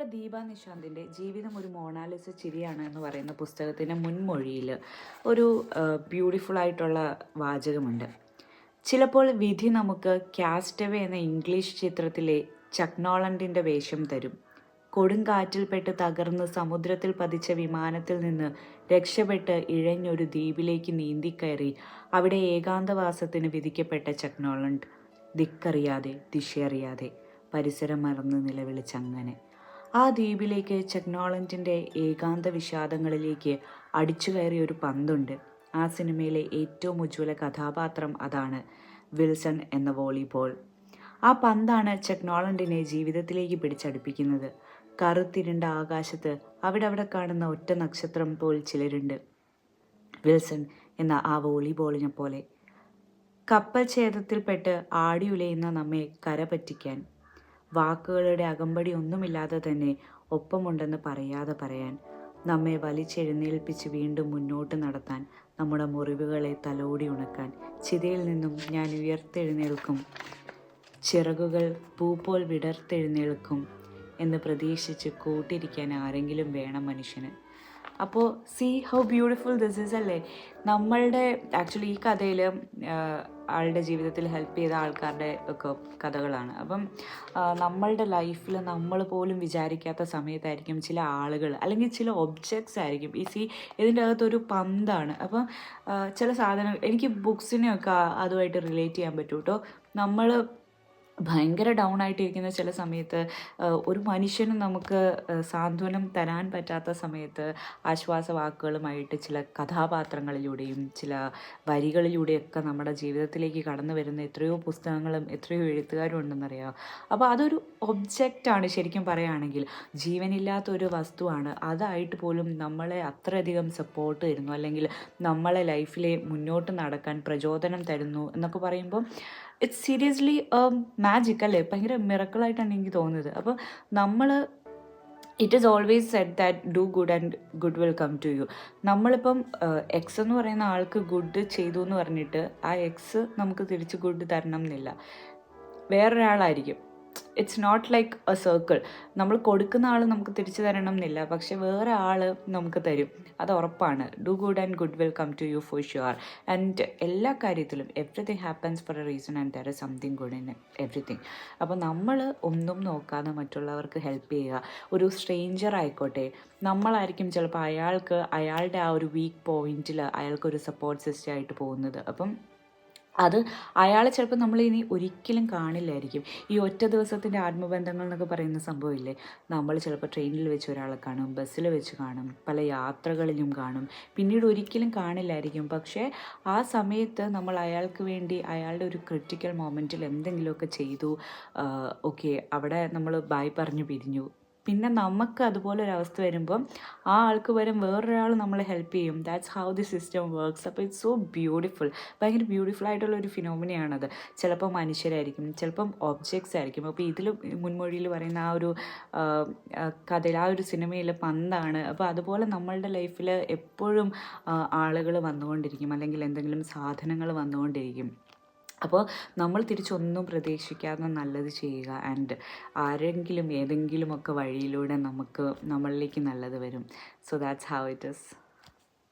നമ്മുടെ ദീപ നിശാന്തിന്റെ ജീവിതം ഒരു മോണാലിസ ചിരിയാണ് എന്ന് പറയുന്ന പുസ്തകത്തിന്റെ മുൻമൊഴിയിൽ ഒരു ബ്യൂട്ടിഫുൾ ആയിട്ടുള്ള വാചകമുണ്ട്. ചിലപ്പോൾ വിധി നമുക്ക് കാസ്റ്റവേ എന്ന ഇംഗ്ലീഷ് ചിത്രത്തിലെ ചക്നോളണ്ടിന്റെ വേഷം തരും. കൊടുങ്കാറ്റിൽപ്പെട്ട് തകർന്ന് സമുദ്രത്തിൽ പതിച്ച വിമാനത്തിൽ നിന്ന് രക്ഷപ്പെട്ട് ഇഴഞ്ഞൊരു ദ്വീപിലേക്ക് നീന്തിക്കയറി അവിടെ ഏകാന്തവാസത്തിന് വിധിക്കപ്പെട്ട ചക്നോളണ്ട് ദിക്കറിയാതെ ദിശയറിയാതെ പരിസരം മറന്ന് നിലവിളിച്ചങ്ങനെ. ആ ദ്വീപിലേക്ക് ചെക്നോളന്റിന്റെ ഏകാന്ത വിഷാദങ്ങളിലേക്ക് അടിച്ചു കയറിയ ഒരു പന്തുണ്ട്. ആ സിനിമയിലെ ഏറ്റവും ഉജ്ജ്വല കഥാപാത്രം അതാണ് വിൽസൺ എന്ന വോളിബോൾ. ആ പന്താണ് ചെക്നോളന്റിനെ ജീവിതത്തിലേക്ക് പിടിച്ചടുപ്പിക്കുന്നത്. കറുത്തിരുണ്ട ആകാശത്ത് അവിടെ അവിടെ കാണുന്ന ഒറ്റ നക്ഷത്രം പോൽ ചിലരുണ്ട്. വിൽസൺ എന്ന ആ വോളിബോളിനെ പോലെ. കപ്പൽ ഛേദത്തിൽപ്പെട്ട് ആടിയുലയുന്ന നമ്മെ കരപറ്റിക്കാൻ. വാക്കുകളുടെ അകമ്പടി ഒന്നുമില്ലാതെ തന്നെ ഒപ്പമുണ്ടെന്ന് പറയാതെ പറയാൻ നമ്മെ വലിച്ചെഴുന്നേൽപ്പിച്ച് വീണ്ടും മുന്നോട്ട് നടത്താൻ നമ്മുടെ മുറിവുകളെ തലോടി ഉണക്കാൻ ചിതയിൽ നിന്നും ഞാൻ ഉയർത്തെഴുന്നേൽക്കും ചിറകുകൾ പൂപോൽ വിടർത്തെഴുന്നേൽക്കും എന്ന് പ്രതീക്ഷിച്ച് കൂട്ടിരിക്കാൻ ആരെങ്കിലും വേണം മനുഷ്യന്. അപ്പോൾ see how beautiful this is അല്ലേ? നമ്മളുടെ ആക്ച്വലി ഈ കഥയിൽ ആളുടെ ജീവിതത്തിൽ ഹെൽപ്പ് ചെയ്ത ആൾക്കാരുടെ ഒക്കെ കഥകളാണ്. അപ്പം നമ്മളുടെ ലൈഫിൽ നമ്മൾ പോലും വിചാരിക്കാത്ത സമയത്തായിരിക്കും ചില ആളുകൾ അല്ലെങ്കിൽ ചില ഒബ്ജക്ട്സ് ആയിരിക്കും. ഈ സി ഇതിന്റെ അകത്തൊരു പന്താണ്. അപ്പം ചില സാധനം എനിക്ക് ബുക്സിനെയൊക്കെ അതുമായിട്ട് റിലേറ്റ് ചെയ്യാൻ പറ്റും കേട്ടോ നമ്മൾ ഭയങ്കര ഡൗൺ ആയിട്ടിരിക്കുന്ന ചില സമയത്ത് ഒരു മനുഷ്യനും നമുക്ക് സാന്ത്വനം തരാൻ പറ്റാത്ത സമയത്ത് ആശ്വാസ വാക്കുകളുമായിട്ട് ചില കഥാപാത്രങ്ങളിലൂടെയും ചില വരികളിലൂടെയൊക്കെ നമ്മുടെ ജീവിതത്തിലേക്ക് കടന്നു വരുന്ന എത്രയോ പുസ്തകങ്ങളും എത്രയോ എഴുത്തുകാരും ഉണ്ടെന്നറിയാം. അപ്പോൾ അതൊരു ഒബ്ജക്റ്റാണ് ശരിക്കും പറയുകയാണെങ്കിൽ. ജീവനില്ലാത്ത ഒരു വസ്തുവാണ്. അതായിട്ട് പോലും നമ്മളെ അത്രയധികം സപ്പോർട്ട് തരുന്നു. അല്ലെങ്കിൽ നമ്മളെ ലൈഫിലെ മുന്നോട്ട് നടക്കാൻ പ്രചോദനം തരുന്നു എന്നൊക്കെ പറയുമ്പോൾ ഇറ്റ്സ് സീരിയസ്ലി മാജിക് അല്ലേ? ഭയങ്കര മിറക്കിളായിട്ടാണ് എനിക്ക് തോന്നുന്നത്. അപ്പോൾ നമ്മൾ it is always said that do good and good will come to you നമ്മളിപ്പം എക്സ് എന്ന് പറയുന്ന ആൾക്ക് ഗുഡ് ചെയ്തു എന്ന് പറഞ്ഞിട്ട് ആ എക്സ് നമുക്ക് തിരിച്ച് ഗുഡ് തരണം എന്നില്ല. വേറൊരാളായിരിക്കും. It's not like a circle നമ്മൾ കൊടുക്കുന്ന ആൾ നമുക്ക് തിരിച്ചു തരണം എന്നില്ല പക്ഷെ വേറെ ആൾ നമുക്ക് തരും. അത് ഉറപ്പാണ്. Do good and good will come to you for sure and എല്ലാ കാര്യത്തിലും everything happens for a reason and there something good in everything അപ്പോൾ നമ്മൾ ഒന്നും നോക്കാതെ മറ്റുള്ളവർക്ക് ഹെൽപ്പ് ചെയ്യുക. ഒരു സ്ട്രേഞ്ചർ ആയിക്കോട്ടെ. നമ്മളായിരിക്കും ചിലപ്പോൾ അയാൾക്ക് അയാളുടെ ആ ഒരു വീക്ക് പോയിന്റിൽ അയാൾക്കൊരു സപ്പോർട്ട് സിസ്റ്റം ആയിട്ട് പോകുന്നത്. അപ്പം അത് അയാളെ ചിലപ്പോൾ നമ്മൾ ഇനി ഒരിക്കലും കാണില്ലായിരിക്കും. ഈ ഒറ്റ ദിവസത്തിന്റെ ആത്മബന്ധങ്ങൾ എന്നൊക്കെ പറയുന്ന സംഭവമില്ലേ? നമ്മൾ ചിലപ്പോൾ ട്രെയിനിൽ വെച്ച് ഒരാളെ കാണും ബസ്സിൽ വെച്ച് കാണും പല യാത്രകളിലും കാണും. പിന്നീട് ഒരിക്കലും കാണില്ലായിരിക്കും. പക്ഷേ ആ സമയത്ത് നമ്മൾ അയാൾക്ക് വേണ്ടി അയാളുടെ ഒരു ക്രിട്ടിക്കൽ മൊമെന്റിൽ എന്തെങ്കിലുമൊക്കെ ചെയ്തു ഓക്കെ അവിടെ നമ്മൾ ബായ് പറഞ്ഞു പിരിഞ്ഞു. പിന്നെ നമുക്ക് അതുപോലെ ഒരു അവസ്ഥ വരുമ്പം ആ ആൾക്ക് വരും വേറൊരാൾ നമ്മളെ ഹെൽപ്പ് ചെയ്യും. That's how the system works അപ്പോൾ ഇറ്റ്സ് സോ ബ്യൂട്ടിഫുൾ ഭയങ്കര ബ്യൂട്ടിഫുൾ ആയിട്ടുള്ള ഒരു ഫിനോമിനയാണത് ചിലപ്പോൾ മനുഷ്യരായിരിക്കും ചിലപ്പം ഒബ്ജക്ട്സ് ആയിരിക്കും. അപ്പോൾ ഇതിൽ മുൻമൊഴിയിൽ പറയുന്ന ആ ഒരു കഥയിൽ ആ ഒരു സിനിമയിൽ പന്താണ്. അപ്പോൾ അതുപോലെ നമ്മളുടെ ലൈഫിൽ എപ്പോഴും ആളുകൾ വന്നുകൊണ്ടിരിക്കും. അല്ലെങ്കിൽ എന്തെങ്കിലും സാധനങ്ങൾ വന്നുകൊണ്ടിരിക്കും. അപ്പോൾ നമ്മൾ തിരിച്ചൊന്നും പ്രതീക്ഷിക്കാതെ നല്ലത് ചെയ്യുക. ആൻഡ് ആരെങ്കിലും ഏതെങ്കിലുമൊക്കെ വഴിയിലൂടെ നമുക്ക് നമ്മളിലേക്ക് നല്ലത് വരും. So that's how it is